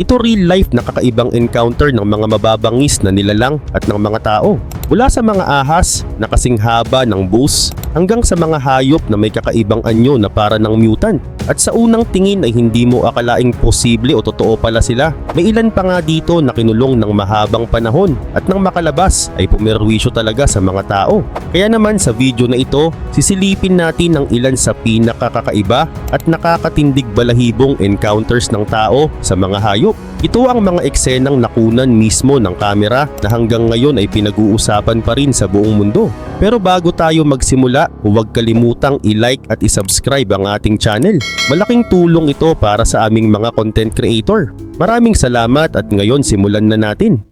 Ito real life na kakaibang encounter ng mga mababangis na nilalang at ng mga tao. Mula sa mga ahas na kasing ng bus hanggang sa mga hayop na may kakaibang anyo na para ng mutant. At sa unang tingin ay hindi mo akalaing posible o totoo pala sila. May ilan pa nga dito na kinulong ng mahabang panahon at nang makalabas ay pumerwisyo talaga sa mga tao. Kaya naman sa video na ito, sisilipin natin ang ilan sa pinakakakaiba at nakakatindig balahibong encounters ng tao sa mga hayop. Ito ang mga eksenang nakunan mismo ng kamera na hanggang ngayon ay pinag-uusapan pa rin sa buong mundo. Pero bago tayo magsimula, huwag kalimutang i-like at i-subscribe ang ating channel. Malaking tulong ito para sa aming mga content creator. Maraming salamat at ngayon simulan na natin.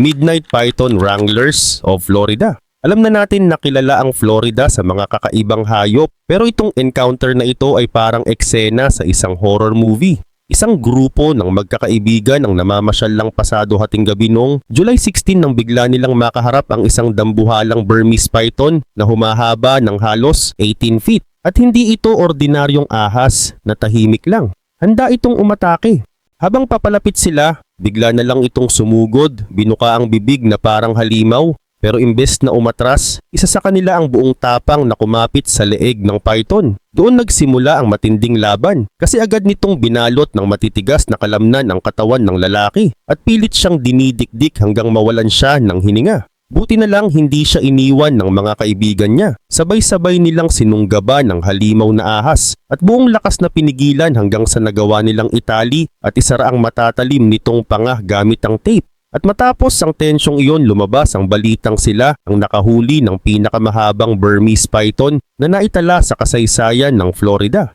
Midnight Python Wranglers of Florida. Alam na natin na kilala ang Florida sa mga kakaibang hayop pero itong encounter na ito ay parang eksena sa isang horror movie. Isang grupo ng magkakaibigan ang namamasyal lang pasado hating gabi noong July 16 nang bigla nilang makaharap ang isang dambuhalang Burmese python na humahaba ng halos 18 feet. At hindi ito ordinaryong ahas na tahimik lang. Handa itong umatake. Habang papalapit sila, bigla na lang itong sumugod, binuka ang bibig na parang halimaw pero imbes na umatras, isa sa kanila ang buong tapang na kumapit sa leeg ng python. Doon nagsimula ang matinding laban kasi agad nitong binalot ng matitigas na kalamnan ang katawan ng lalaki at pilit siyang dinidikdik hanggang mawalan siya ng hininga. Buti na lang hindi siya iniwan ng mga kaibigan niya. Sabay-sabay nilang sinunggaba ng halimaw na ahas at buong lakas na pinigilan hanggang sa nagawa nilang itali at isara ang matatalim nitong panga gamit ang tape. At matapos ang tensyong iyon lumabas ang balitang sila ang nakahuli ng pinakamahabang Burmese python na naitala sa kasaysayan ng Florida.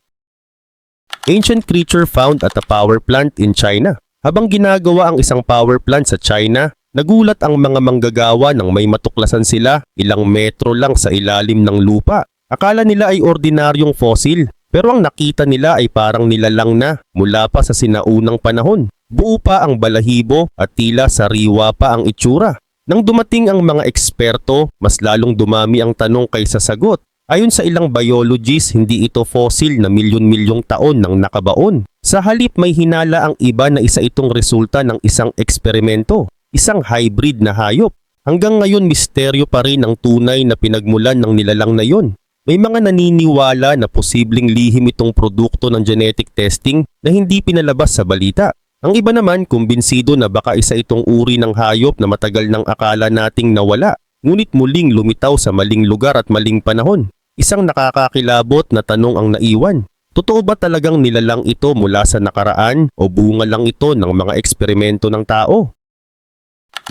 Ancient creature found at a power plant in China. Habang ginagawa ang isang power plant sa China, nagulat ang mga manggagawa nang may matuklasan sila ilang metro lang sa ilalim ng lupa. Akala nila ay ordinaryong fossil, pero ang nakita nila ay parang nilalang na mula pa sa sinaunang panahon. Buo pa ang balahibo at tila sariwa pa ang itsura. Nang dumating ang mga eksperto, mas lalong dumami ang tanong kaysa sagot. Ayon sa ilang biologists, hindi ito fossil na milyon-milyong taon nang nakabaon. Sa halip may hinala ang iba na isa itong resulta ng isang eksperimento, isang hybrid na hayop. Hanggang ngayon misteryo pa rin ang tunay na pinagmulan ng nilalang na yon. May mga naniniwala na posibleng lihim itong produkto ng genetic testing na hindi pinalabas sa balita. Ang iba naman kumbinsido na baka isa itong uri ng hayop na matagal nang akala nating nawala, ngunit muling lumitaw sa maling lugar at maling panahon. Isang nakakakilabot na tanong ang naiwan. Totoo ba talagang nilalang ito mula sa nakaraan o bunga lang ito ng mga eksperimento ng tao?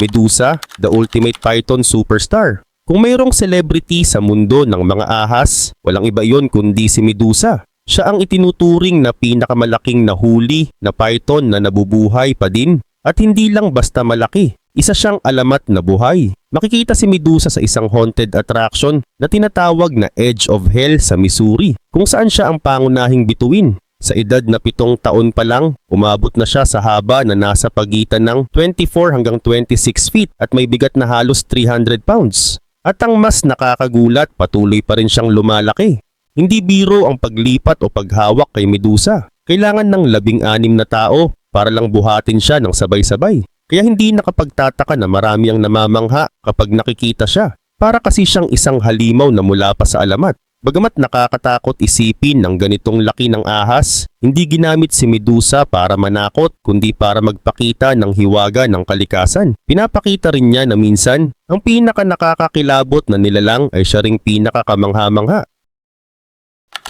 Medusa, the ultimate python superstar. Kung mayroong celebrity sa mundo ng mga ahas, walang iba yon kundi si Medusa. Siya ang itinuturing na pinakamalaking nahuli na python na nabubuhay pa din at hindi lang basta malaki. Isa siyang alamat na buhay. Makikita si Medusa sa isang haunted attraction na tinatawag na Edge of Hell sa Missouri kung saan siya ang pangunahing bituin. Sa edad na pitong taon pa lang, umabot na siya sa haba na nasa pagitan ng 24 hanggang 26 feet at may bigat na halos 300 pounds. At ang mas nakakagulat, patuloy pa rin siyang lumalaki. Hindi biro ang paglipat o paghawak kay Medusa. Kailangan ng labing-anim na tao para lang buhatin siya ng sabay-sabay. Kaya hindi nakapagtataka na marami ang namamangha kapag nakikita siya. Para kasi siyang isang halimaw na mula pa sa alamat. Bagamat nakakatakot isipin ng ganitong laki ng ahas, hindi ginamit si Medusa para manakot kundi para magpakita ng hiwaga ng kalikasan. Pinapakita rin niya na minsan, ang pinaka nakakakilabot na nilalang ay siya ring pinakakamangha-mangha.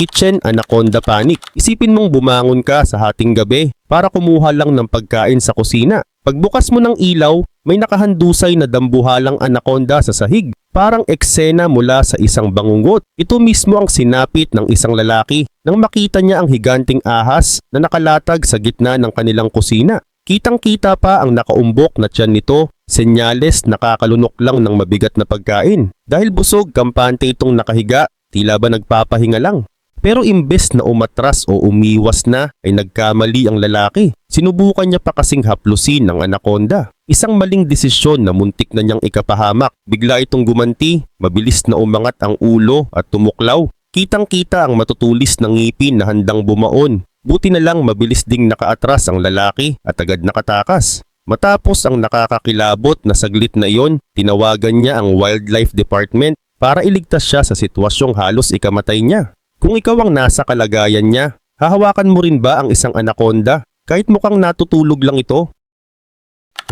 Kitchen Anaconda Panic. Isipin mong bumangon ka sa hating gabi para kumuha lang ng pagkain sa kusina. Pagbukas mo ng ilaw, may nakahandusay na dambuhalang anaconda sa sahig. Parang eksena mula sa isang bangungot. Ito mismo ang sinapit ng isang lalaki nang makita niya ang higanting ahas na nakalatag sa gitna ng kanilang kusina. Kitang-kita pa ang nakaumbok na tiyan nito, senyales nakakalunok lang ng mabigat na pagkain. Dahil busog, kampante itong nakahiga, tila ba nagpapahinga lang. Pero imbes na umatras o umiwas na ay nagkamali ang lalaki. Sinubukan niya pa kasing haplusin ng anaconda. Isang maling desisyon na muntik na niyang ikapahamak. Bigla itong gumanti, mabilis na umangat ang ulo at tumuklaw. Kitang-kita ang matutulis ng ngipin na handang bumaon. Buti na lang mabilis ding nakaatras ang lalaki at agad nakatakas. Matapos ang nakakakilabot na saglit na iyon, tinawagan niya ang Wildlife Department para iligtas siya sa sitwasyong halos ikamatay niya. Kung ikaw ang nasa kalagayan niya, hahawakan mo rin ba ang isang anaconda kahit mukhang natutulog lang ito?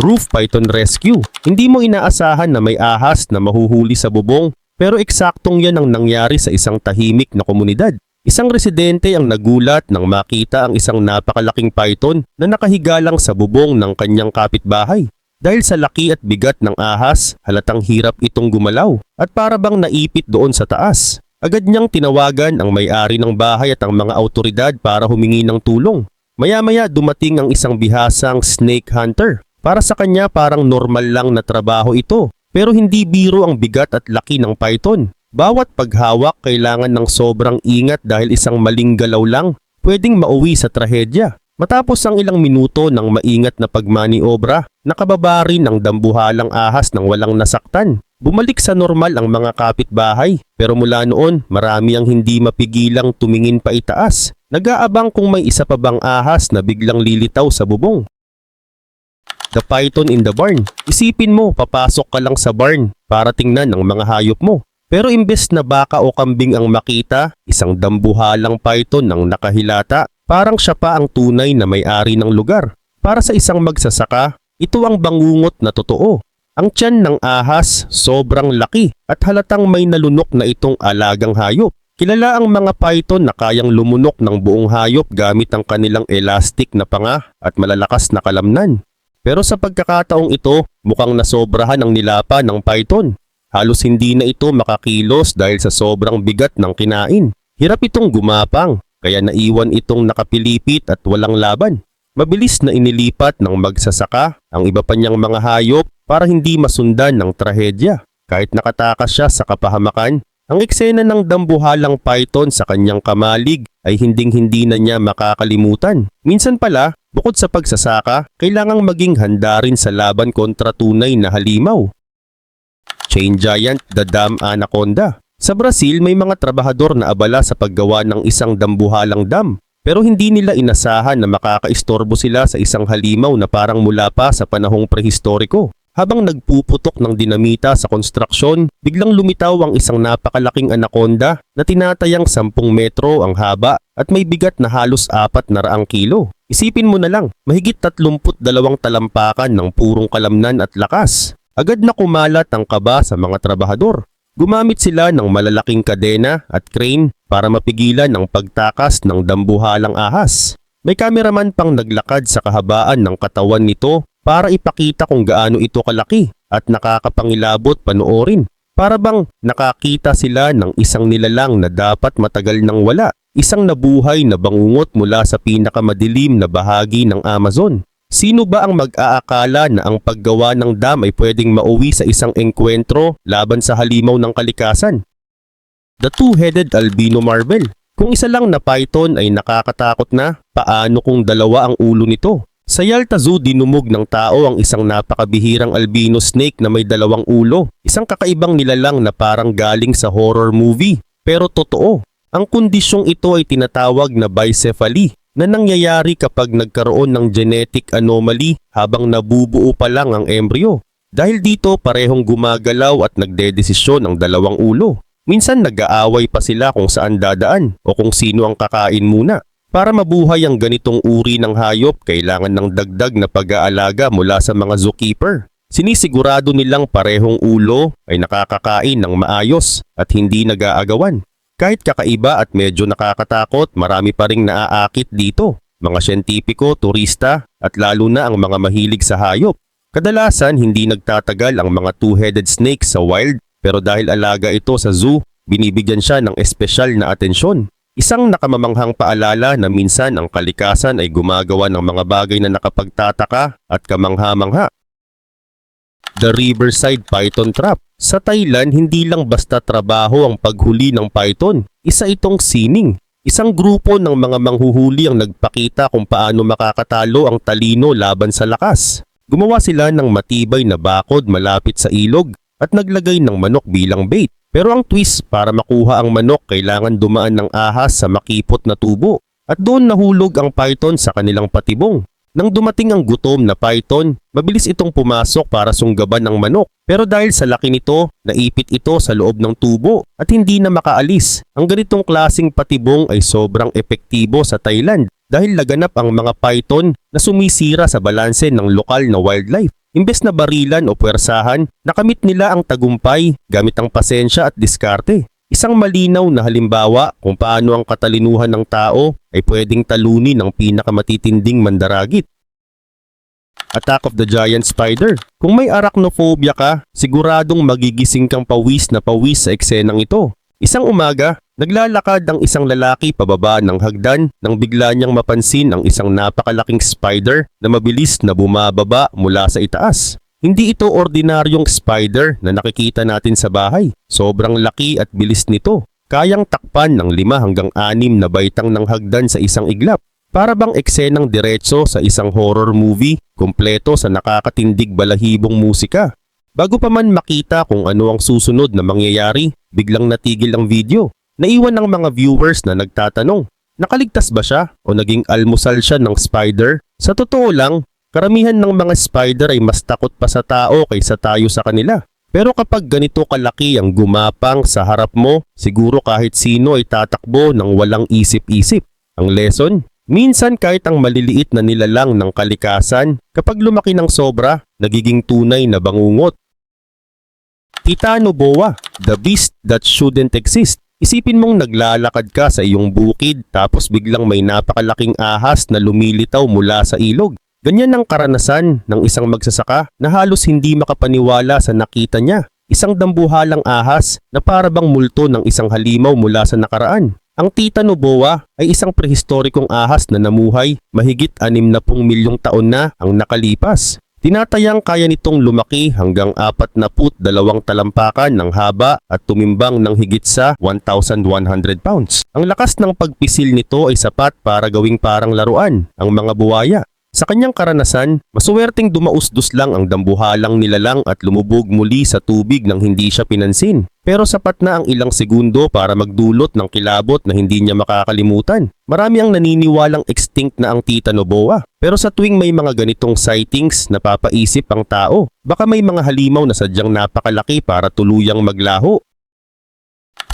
Roof Python Rescue. Hindi mo inaasahan na may ahas na mahuhuli sa bubong pero eksaktong yan ang nangyari sa isang tahimik na komunidad. Isang residente ang nagulat nang makita ang isang napakalaking python na nakahiga lang sa bubong ng kanyang kapitbahay. Dahil sa laki at bigat ng ahas, halatang hirap itong gumalaw at para bang naipit doon sa taas. Agad niyang tinawagan ang may-ari ng bahay at ang mga autoridad para humingi ng tulong. Maya-maya dumating ang isang bihasang snake hunter. Para sa kanya parang normal lang na trabaho ito pero hindi biro ang bigat at laki ng python. Bawat paghawak kailangan ng sobrang ingat dahil isang maling galaw lang pwedeng mauwi sa trahedya. Matapos ang ilang minuto ng maingat na pagmaniobra, nakababa rin ang dambuhalang ahas ng walang nasaktan. Bumalik sa normal ang mga kapitbahay pero mula noon marami ang hindi mapigilang tumingin pa itaas. Nag-aabang kung may isa pa bang ahas na biglang lilitaw sa bubong. The python in the barn. Isipin mo, papasok ka lang sa barn para tingnan ang mga hayop mo. Pero imbes na baka o kambing ang makita, isang dambuhalang python ang nakahilata. Parang siya pa ang tunay na may-ari ng lugar. Para sa isang magsasaka, ito ang bangungot na totoo. Ang tiyan ng ahas sobrang laki at halatang may nalunok na itong alagang hayop. Kilala ang mga python na kayang lumunok ng buong hayop gamit ang kanilang elastic na panga at malalakas na kalamnan. Pero sa pagkakataong ito, mukhang nasobrahan ang nilapa ng python. Halos hindi na ito makakilos dahil sa sobrang bigat ng kinain. Hirap itong gumapang, kaya naiwan itong nakapilipit at walang laban. Mabilis na inilipat ng magsasaka ang iba pa niyang mga hayop para hindi masundan ng trahedya. Kahit nakatakas siya sa kapahamakan, ang eksena ng dambuhalang python sa kanyang kamalig ay hinding-hindi na niya makakalimutan. Minsan pala, bukod sa pagsasaka, kailangang maging handa rin sa laban kontra tunay na halimaw. Chain Giant The Dam Anaconda Sa Brazil, may mga trabahador na abala sa paggawa ng isang dambuhalang dam. Pero hindi nila inasahan na makakaistorbo sila sa isang halimaw na parang mula pa sa panahong prehistoriko. Habang nagpuputok ng dinamita sa konstruksyon, biglang lumitaw ang isang napakalaking anaconda na tinatayang 10 metro ang haba at may bigat na halos 4 na raang kilo. Isipin mo na lang, mahigit 32 talampakan ng purong kalamnan at lakas. Agad na kumalat ang kaba sa mga trabahador. Gumamit sila ng malalaking kadena at crane para mapigilan ang pagtakas ng dambuhalang ahas. May kameraman pang naglakad sa kahabaan ng katawan nito para ipakita kung gaano ito kalaki at nakakapangilabot panoorin. Para bang nakakita sila ng isang nilalang na dapat matagal nang wala, isang nabuhay na bangungot mula sa pinakamadilim na bahagi ng Amazon. Sino ba ang mag-aakala na ang paggawa ng dam ay pwedeng mauwi sa isang engkwentro laban sa halimaw ng kalikasan? The Two-Headed Albino Marble Kung isa lang na python ay nakakatakot na, paano kung dalawa ang ulo nito? Sa Yalta Zoo dinumog ng tao ang isang napakabihirang albino snake na may dalawang ulo. Isang kakaibang nilalang na parang galing sa horror movie. Pero totoo, ang kondisyong ito ay tinatawag na bicephaly na nangyayari kapag nagkaroon ng genetic anomaly habang nabubuo pa lang ang embryo. Dahil dito parehong gumagalaw at nagdedesisyon ang dalawang ulo. Minsan nag-aaway pa sila kung saan dadaan o kung sino ang kakain muna. Para mabuhay ang ganitong uri ng hayop, kailangan ng dagdag na pag-aalaga mula sa mga zookeeper. Sinisigurado nilang parehong ulo ay nakakakain ng maayos at hindi nag-aagawan. Kahit kakaiba at medyo nakakatakot, marami pa ring naaakit dito. Mga siyentipiko, turista, at lalo na ang mga mahilig sa hayop. Kadalasan hindi nagtatagal ang mga two-headed snake sa wild pero dahil alaga ito sa zoo, binibigyan siya ng espesyal na atensyon. Isang nakamamanghang paalala na minsan ang kalikasan ay gumagawa ng mga bagay na nakapagtataka at kamangha-mangha. The Riverside Python Trap Sa Thailand, hindi lang basta trabaho ang paghuli ng python. Isa itong sining. Isang grupo ng mga manghuhuli ang nagpakita kung paano makakatalo ang talino laban sa lakas. Gumawa sila ng matibay na bakod malapit sa ilog at naglagay ng manok bilang bait. Pero ang twist para makuha ang manok kailangan dumaan ng ahas sa makipot na tubo. at doon nahulog ang python sa kanilang patibong. Nang dumating ang gutom na python, mabilis itong pumasok para sunggaban ang manok. Pero dahil sa laki nito, naipit ito sa loob ng tubo at hindi na makaalis. Ang ganitong klasing patibong ay sobrang epektibo sa Thailand dahil laganap ang mga python na sumisira sa balanse ng lokal na wildlife. Imbes na barilan o puwersahan, nakamit nila ang tagumpay gamit ang pasensya at diskarte. Isang malinaw na halimbawa kung paano ang katalinuhan ng tao ay pwedeng talunin ng pinakamatitinding mandaragit. Attack of the Giant Spider. Kung may arachnophobia ka, siguradong magigising kang pawis na pawis sa eksenang ito. Isang umaga, naglalakad ang isang lalaki pababa ng hagdan nang bigla niyang mapansin ang isang napakalaking spider na mabilis na bumababa mula sa itaas. Hindi ito ordinaryong spider na nakikita natin sa bahay. Sobrang laki at bilis nito. Kayang takpan ng lima hanggang anim na baitang ng hagdan sa isang iglap. Para bang eksenang diretso sa isang horror movie, kumpleto sa nakakatindig balahibong musika. Bago pa man makita kung ano ang susunod na mangyayari, biglang natigil ang video. Naiwan ng mga viewers na nagtatanong, nakaligtas ba siya o naging almusal siya ng spider? Sa totoo lang, karamihan ng mga spider ay mas takot pa sa tao kaysa tayo sa kanila. Pero kapag ganito kalaki ang gumapang sa harap mo, siguro kahit sino ay tatakbo ng walang isip-isip. Ang lesson, minsan kahit ang maliliit na nilalang ng kalikasan, kapag lumaki ng sobra, nagiging tunay na bangungot. Titano Boa, the beast that shouldn't exist. Isipin mong naglalakad ka sa iyong bukid tapos biglang may napakalaking ahas na lumilitaw mula sa ilog. Ganyan ang karanasan ng isang magsasaka na halos hindi makapaniwala sa nakita niya. Isang dambuhalang ahas na para bang multo ng isang halimaw mula sa nakaraan. Ang Tita Noboa ay isang prehistorikong ahas na namuhay mahigit 60 milyong taon na ang nakalipas. Tinatayang kaya nitong lumaki hanggang 42 talampakan ng haba at tumimbang ng higit sa 1,100 pounds. Ang lakas ng pagpisil nito ay sapat para gawing parang laruan ang mga buwaya. Sa kanyang karanasan, masuwerteng dumausdos lang ang dambuhalang nilalang at lumubog muli sa tubig nang hindi siya pinansin. Pero sapat na ang ilang segundo para magdulot ng kilabot na hindi niya makakalimutan. Marami ang naniniwalang extinct na ang Tita Noboa. Pero sa tuwing may mga ganitong sightings, napapaisip ang tao. Baka may mga halimaw na sadyang napakalaki para tuluyang maglaho.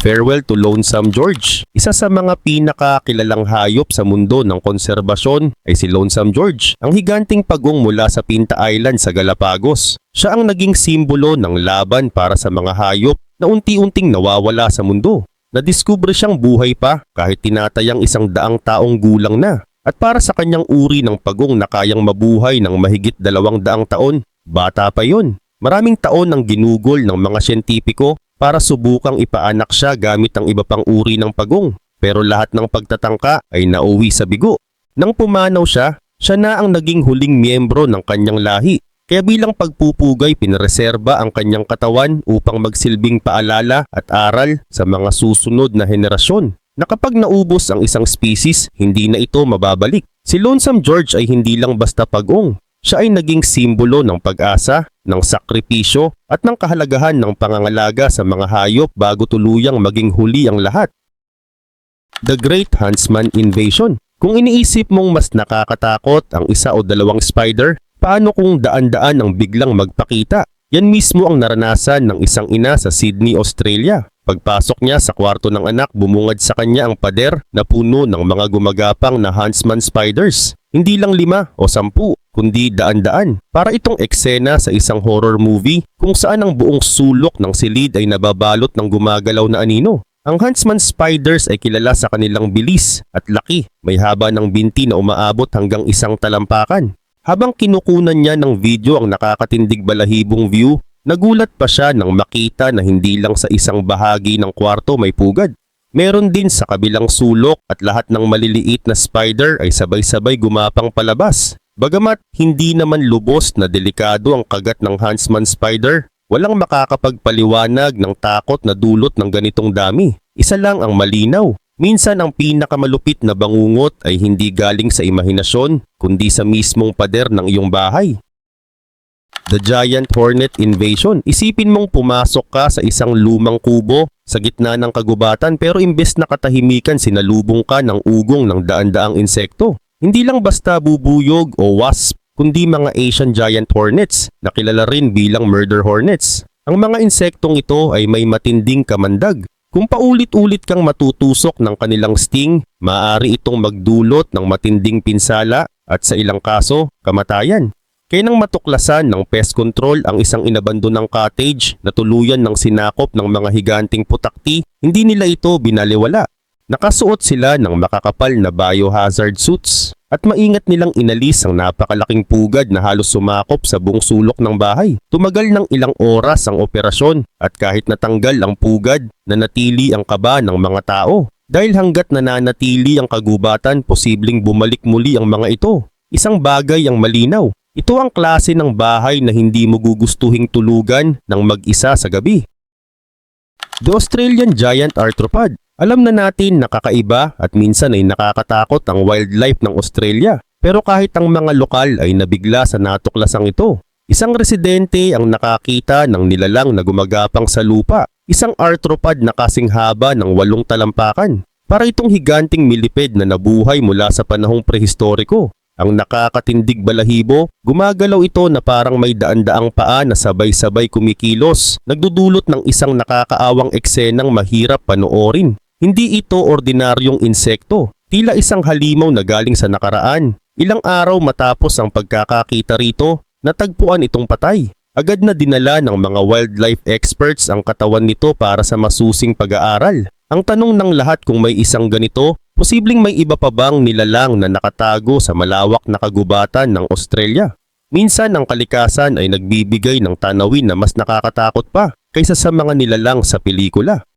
Farewell to Lonesome George. Isa sa mga pinakakilalang hayop sa mundo ng konserbasyon ay si Lonesome George, ang higanting pagong mula sa Pinta Island sa Galapagos. Siya ang naging simbolo ng laban para sa mga hayop na unti-unting nawawala sa mundo. Nadiskubre siyang buhay pa kahit tinatayang isang daang taong gulang na. At para sa kanyang uri ng pagong na kayang mabuhay ng mahigit dalawang daang taon, bata pa yon. Maraming taon ang ginugol ng mga siyentipiko para subukang ipaanak siya gamit ang iba pang uri ng pagong. Pero lahat ng pagtatangka ay nauwi sa bigo. Nang pumanaw siya, siya na ang naging huling miyembro ng kanyang lahi. Kaya bilang pagpupugay pinareserba ang kanyang katawan upang magsilbing paalala at aral sa mga susunod na henerasyon na kapag naubos ang isang species, hindi na ito mababalik. Si Lonesome George ay hindi lang basta pagong. Siya ay naging simbolo ng pag-asa, ng sakripisyo at ng kahalagahan ng pangangalaga sa mga hayop bago tuluyang maging huli ang lahat. The Great Huntsman Invasion Kung iniisip mong mas nakakatakot ang isa o dalawang spider, paano kung daan-daan ang biglang magpakita? Yan mismo ang naranasan ng isang ina sa Sydney, Australia. Pagpasok niya sa kwarto ng anak, bumungad sa kanya ang pader na puno ng mga gumagapang na huntsman spiders. Hindi lang lima o sampu, kundi daan-daan. Para itong eksena sa isang horror movie kung saan ang buong sulok ng silid ay nababalot ng gumagalaw na anino. Ang huntsman spiders ay kilala sa kanilang bilis at laki. May haba ng binti na umaabot hanggang isang talampakan. Habang kinukunan niya ng video ang nakakatindig balahibong view, nagulat pa siya nang makita na hindi lang sa isang bahagi ng kwarto may pugad. Meron din sa kabilang sulok at lahat ng maliliit na spider ay sabay-sabay gumapang palabas. Bagamat hindi naman lubos na delikado ang kagat ng huntsman spider, walang makakapagpaliwanag ng takot na dulot ng ganitong dami. Isa lang ang malinaw. Minsan ang pinakamalupit na bangungot ay hindi galing sa imahinasyon, kundi sa mismong pader ng iyong bahay. The Giant Hornet Invasion. Isipin mong pumasok ka sa isang lumang kubo sa gitna ng kagubatan pero imbes na katahimikan sinalubong ka ng ugong ng daan-daang insekto. Hindi lang basta bubuyog o wasp, kundi mga Asian Giant Hornets na kilala rin bilang Murder Hornets. Ang mga insektong ito ay may matinding kamandag. Kung paulit-ulit kang matutusok ng kanilang sting, maaari itong magdulot ng matinding pinsala at sa ilang kaso, kamatayan. Kaya nang matuklasan ng pest control ang isang inabandonang cottage na tuluyan ng sinakop ng mga higanting putakti, hindi nila ito binaliwala. Nakasuot sila ng makakapal na biohazard suits at maingat nilang inalis ang napakalaking pugad na halos sumakop sa buong sulok ng bahay. Tumagal ng ilang oras ang operasyon at kahit natanggal ang pugad, nanatili ang kaba ng mga tao. Dahil hanggat nananatili ang kagubatan, posibleng bumalik muli ang mga ito. Isang bagay ang malinaw, ito ang klase ng bahay na hindi mo gugustuhing tulugan ng mag-isa sa gabi. The Australian Giant Arthropod. Alam na natin na kakaiba at minsan ay nakakatakot ang wildlife ng Australia. Pero kahit ang mga lokal ay nabigla sa natuklasang ito. Isang residente ang nakakita ng nilalang na gumagapang sa lupa. Isang arthropod na kasing haba ng walong talampakan. Para itong higanting miliped na nabuhay mula sa panahong prehistoriko. Ang nakakatindig balahibo, gumagalaw ito na parang may daan-daang paa na sabay-sabay kumikilos, nagdudulot ng isang nakakaawang eksenang mahirap panoorin. Hindi ito ordinaryong insekto, tila isang halimaw na galing sa nakaraan. Ilang araw matapos ang pagkakakita rito, natagpuan itong patay. Agad na dinala ng mga wildlife experts ang katawan nito para sa masusing pag-aaral. Ang tanong ng lahat kung may isang ganito, posibleng may iba pa bang nilalang na nakatago sa malawak na kagubatan ng Australia? Minsan ang kalikasan ay nagbibigay ng tanawin na mas nakakatakot pa kaysa sa mga nilalang sa pelikula.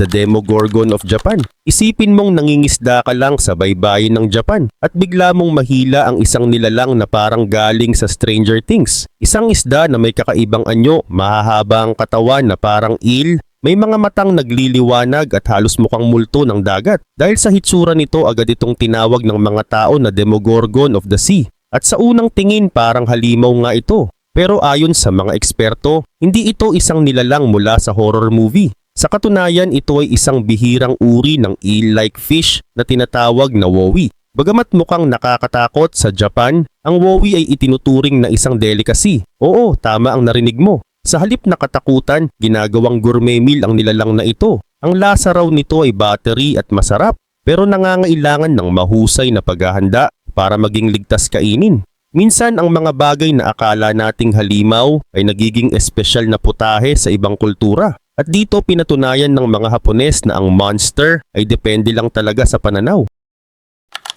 The Demogorgon of Japan. Isipin mong nangingisda ka lang sa baybayin ng Japan at bigla mong mahila ang isang nilalang na parang galing sa Stranger Things. Isang isda na may kakaibang anyo, mahahaba ang katawan na parang eel, may mga matang nagliliwanag at halos mukhang multo ng dagat. Dahil sa hitsura nito agad itong tinawag ng mga tao na Demogorgon of the Sea. At sa unang tingin parang halimaw nga ito. Pero ayon sa mga eksperto, hindi ito isang nilalang mula sa horror movie. Sa katunayan, ito ay isang bihirang uri ng eel-like fish na tinatawag na wowie. Bagamat mukhang nakakatakot sa Japan, ang wowie ay itinuturing na isang delicacy. Oo, tama ang narinig mo. Sa halip na katakutan, ginagawang gourmet meal ang nilalang na ito. Ang lasa raw nito ay battery at masarap, pero nangangailangan ng mahusay na paghahanda para maging ligtas kainin. Minsan ang mga bagay na akala nating halimaw ay nagiging espesyal na putahe sa ibang kultura. At dito pinatunayan ng mga Hapones na ang monster ay depende lang talaga sa pananaw.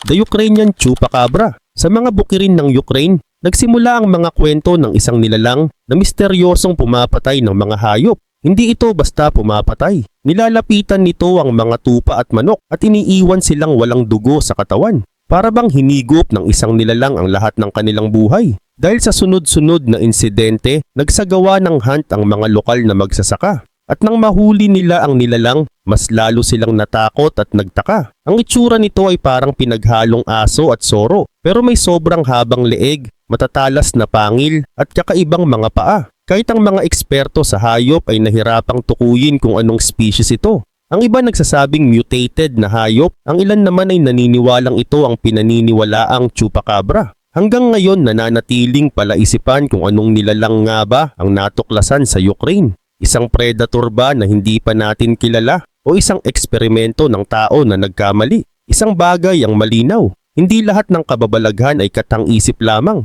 The Ukrainian Chupacabra Sa mga bukirin ng Ukraine, nagsimula ang mga kwento ng isang nilalang na misteryosong pumapatay ng mga hayop. Hindi ito basta pumapatay. Nilalapitan nito ang mga tupa at manok at iniiwan silang walang dugo sa katawan. Para bang hinigop ng isang nilalang ang lahat ng kanilang buhay. Dahil sa sunod-sunod na insidente, nagsagawa ng hunt ang mga lokal na magsasaka. At nang mahuli nila ang nilalang, mas lalo silang natakot at nagtaka. Ang itsura nito ay parang pinaghalong aso at soro, pero may sobrang habang leeg, matatalas na pangil at kakaibang mga paa. Kahit ang mga eksperto sa hayop ay nahirapang tukuyin kung anong species ito. Ang iba nagsasabing mutated na hayop, ang ilan naman ay naniniwalang ito ang pinaniniwalaang chupacabra. Hanggang ngayon nananatiling palaisipan kung anong nilalang nga ba ang natuklasan sa Ukraine. Isang predator ba na hindi pa natin kilala o isang eksperimento ng tao na nagkamali? Isang bagay ang malinaw. Hindi lahat ng kababalaghan ay katang-isip lamang.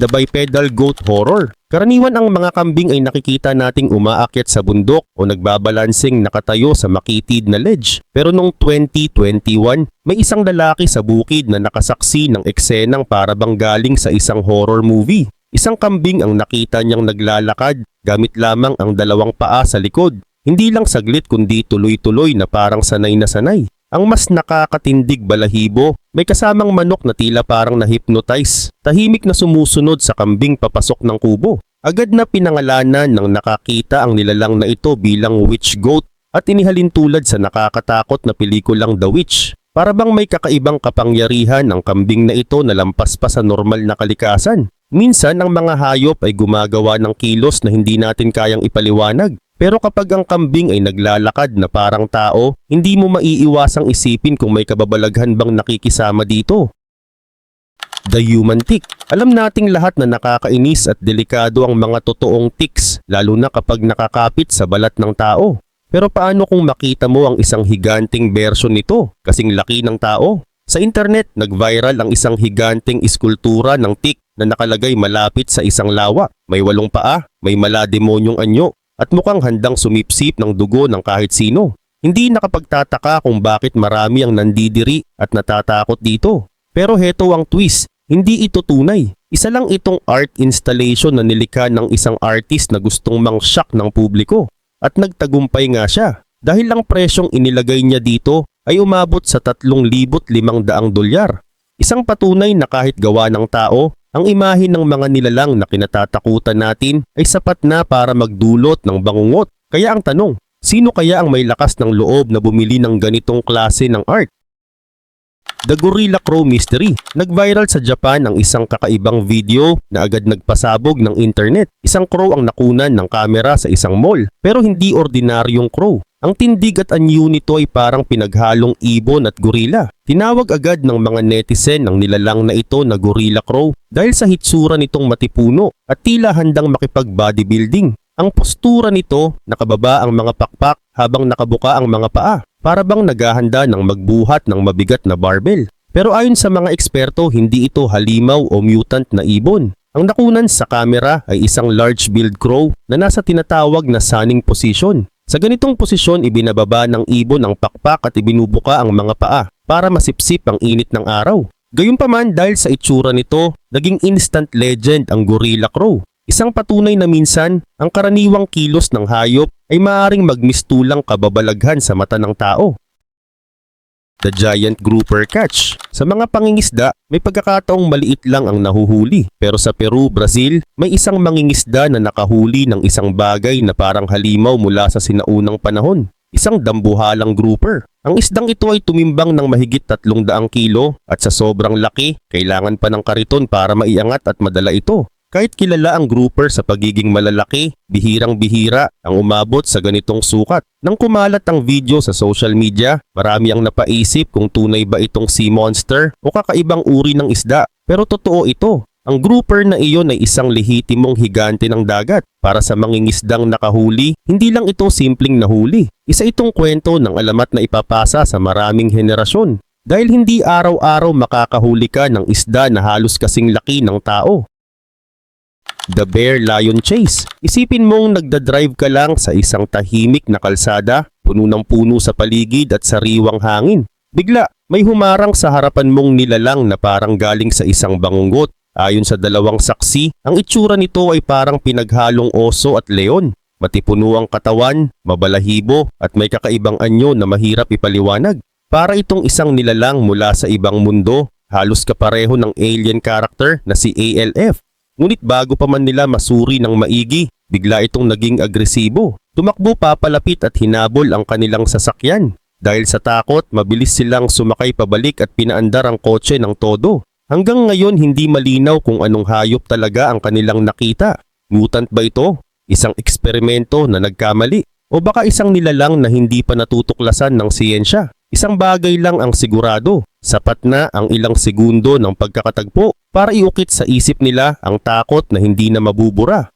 The Bipedal Goat Horror Karaniwan ang mga kambing ay nakikita nating umaakyat sa bundok o nagbabalansing nakatayo sa makitid na ledge. Pero noong 2021, may isang lalaki sa bukid na nakasaksi ng eksenang parabang galing sa isang horror movie. Isang kambing ang nakita niyang naglalakad gamit lamang ang dalawang paa sa likod. Hindi lang saglit kundi tuloy-tuloy na parang sanay na sanay. Ang mas nakakatindig balahibo, may kasamang manok na tila parang na-hypnotize. Tahimik na sumusunod sa kambing papasok ng kubo. Agad na pinangalanan ng nakakita ang nilalang na ito bilang witch goat at inihalin tulad sa nakakatakot na pelikulang The Witch. Para bang may kakaibang kapangyarihan ang kambing na ito na lampas pa sa normal na kalikasan. Minsan ang mga hayop ay gumagawa ng kilos na hindi natin kayang ipaliwanag. Pero kapag ang kambing ay naglalakad na parang tao, hindi mo maiiwasang isipin kung may kababalaghan bang nakikisama dito. The human tick. Alam nating lahat na nakakainis at delikado ang mga totoong ticks, lalo na kapag nakakapit sa balat ng tao. Pero paano kung makita mo ang isang higanting version nito, kasing laki ng tao? Sa internet, nag-viral ang isang higanting iskultura ng tick na nakalagay malapit sa isang lawa. May walong paa, may malademonyong anyo, at mukhang handang sumipsip ng dugo ng kahit sino. Hindi nakapagtataka kung bakit marami ang nandidiri at natatakot dito. Pero heto ang twist, hindi ito tunay. Isa lang itong art installation na nilikha ng isang artist na gustong mang-shock ng publiko. At nagtagumpay nga siya. Dahil lang presyong inilagay niya dito ay umabot sa 3,500 dolyar. Isang patunay na kahit gawa ng tao, ang imahe ng mga nilalang na kinatatakutan natin ay sapat na para magdulot ng bangungot. Kaya ang tanong, sino kaya ang may lakas ng loob na bumili ng ganitong klase ng art? The Gorilla Crow Mystery. Nag-viral sa Japan ang isang kakaibang video na agad nagpasabog ng internet. Isang crow ang nakunan ng kamera sa isang mall, pero hindi ordinaryong crow. Ang tindig at anyo nito ay parang pinaghalong ibon at gorilla. Tinawag agad ng mga netizen ng nilalang na ito na Gorilla Crow dahil sa hitsura nitong matipuno at tila handang makipag-bodybuilding. Ang postura nito, nakababa ang mga pakpak habang nakabuka ang mga paa, para bang naghahanda ng magbuhat ng mabigat na barbell. Pero ayon sa mga eksperto, hindi ito halimaw o mutant na ibon. Ang nakunan sa kamera ay isang large-billed crow na nasa tinatawag na sunning position. Sa ganitong posisyon, ibinababa ng ibon ang pakpak at ibinubuka ang mga paa para masipsip ang init ng araw. Gayunpaman dahil sa itsura nito, naging instant legend ang Gorilla Crow. Isang patunay na minsan, ang karaniwang kilos ng hayop ay maaring magmistulang kababalaghan sa mata ng tao. The Giant Grouper Catch. Sa mga pangingisda, may pagkakataong maliit lang ang nahuhuli. Pero sa Peru, Brazil, may isang mangingisda na nakahuli ng isang bagay na parang halimaw mula sa sinaunang panahon. Isang dambuhalang grouper. Ang isdang ito ay tumimbang ng mahigit 300 kilo at sa sobrang laki, kailangan pa ng kariton para maiangat at madala ito. Kahit kilala ang grouper sa pagiging malalaki, bihirang-bihira ang umabot sa ganitong sukat. Nang kumalat ang video sa social media, marami ang napaisip kung tunay ba itong sea monster o kakaibang uri ng isda. Pero totoo ito. Ang grouper na iyon ay isang lehitimong higante ng dagat. Para sa mangingisdang nakahuli, hindi lang ito simpleng nahuli. Isa itong kwento ng alamat na ipapasa sa maraming henerasyon. Dahil hindi araw-araw makakahuli ka ng isda na halos kasing laki ng tao. The Bear Lion Chase. Isipin mong nagdadrive ka lang sa isang tahimik na kalsada, puno ng puno sa paligid at sariwang hangin. Bigla, may humarang sa harapan mong nilalang na parang galing sa isang bangungot. Ayon sa dalawang saksi, ang itsura nito ay parang pinaghalong oso at leon. Matipuno ang katawan, mabalahibo at may kakaibang anyo na mahirap ipaliwanag. Para itong isang nilalang mula sa ibang mundo, halos kapareho ng alien character na si ALF. Ngunit bago pa man nila masuri ng maigi, bigla itong naging agresibo. Tumakbo papalapit at hinabol ang kanilang sasakyan. Dahil sa takot, mabilis silang sumakay pabalik at pinaandar ang kotse ng todo. Hanggang ngayon hindi malinaw kung anong hayop talaga ang kanilang nakita. Mutant ba ito? Isang eksperimento na nagkamali? O baka isang nilalang na hindi pa natutuklasan ng siyensya? Isang bagay lang ang sigurado, sapat na ang ilang segundo ng pagkakatagpo para iukit sa isip nila ang takot na hindi na mabubura.